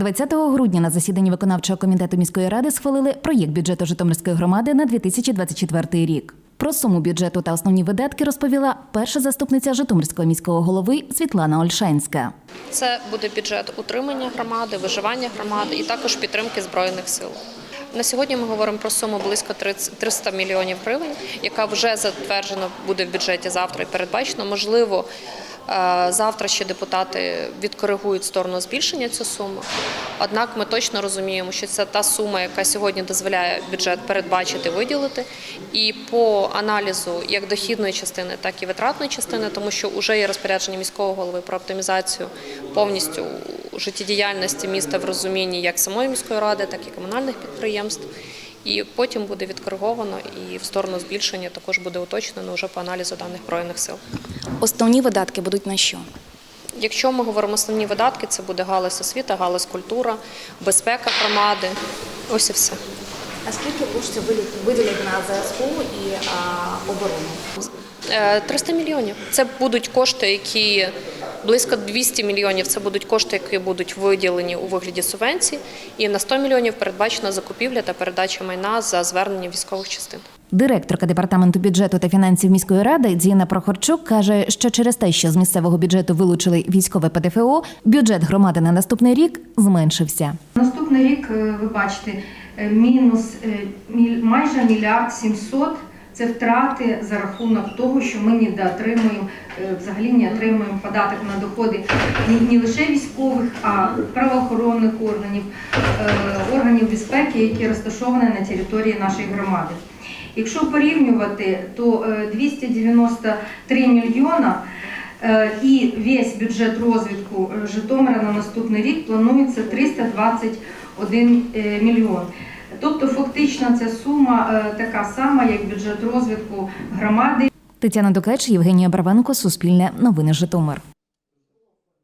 20 грудня на засіданні виконавчого комітету міської ради схвалили проєкт бюджету Житомирської громади на 2024 рік. Про суму бюджету та основні видатки розповіла перша заступниця Житомирського міського голови Світлана Ольшанська. Це буде бюджет утримання громади, виживання громади і також підтримки збройних сил. На сьогодні ми говоримо про суму близько 300 мільйонів гривень, яка вже затверджена буде в бюджеті завтра і передбачено. Можливо, е, завтра ще депутати відкоригують сторону збільшення цю суму. Однак ми точно розуміємо, що це та сума, яка сьогодні дозволяє бюджет передбачити, виділити. І по аналізу як дохідної частини, так і витратної частини, тому що вже є розпорядження міського голови про оптимізацію повністю життєдіяльності міста в розумінні як самої міської ради, так і комунальних підприємств. І потім буде відкориговано і в сторону збільшення також буде уточнено вже по аналізу даних збройних сил. Основні видатки будуть на що? Якщо ми говоримо основні видатки, це буде галузь освіта, галузь культура, безпека громади. Ось і все. А скільки коштів виділять на ЗСУ і оборону? Е, 300 мільйонів. Це будуть кошти, які близько 200 мільйонів. Це будуть кошти, які будуть виділені у вигляді субвенцій. І на 100 мільйонів передбачена закупівля та передача майна за звернення військових частин. Директорка департаменту бюджету та фінансів міської ради Діна Прохорчук каже, що через те, що з місцевого бюджету вилучили військове ПДФО, бюджет громади на наступний рік зменшився. Наступний рік, е, ви бачите, е, мінус е, міль- майже мільярд сімсот. Це втрати за рахунок того, що ми не доотримуємо, е, взагалі не отримуємо податок на доходи не лише військових, а правоохоронних органів, е, органів безпеки, які розташовані на території нашої громади. Якщо порівнювати, то е, 293 мільйона Е, І весь бюджет розвитку Житомира на наступний рік планується 321 е, мільйон. Тобто, фактично, ця сума е, така сама, як бюджет розвитку громади. Тетяна Дукач, Євгенія Барвенко, Суспільне, Новини Житомир.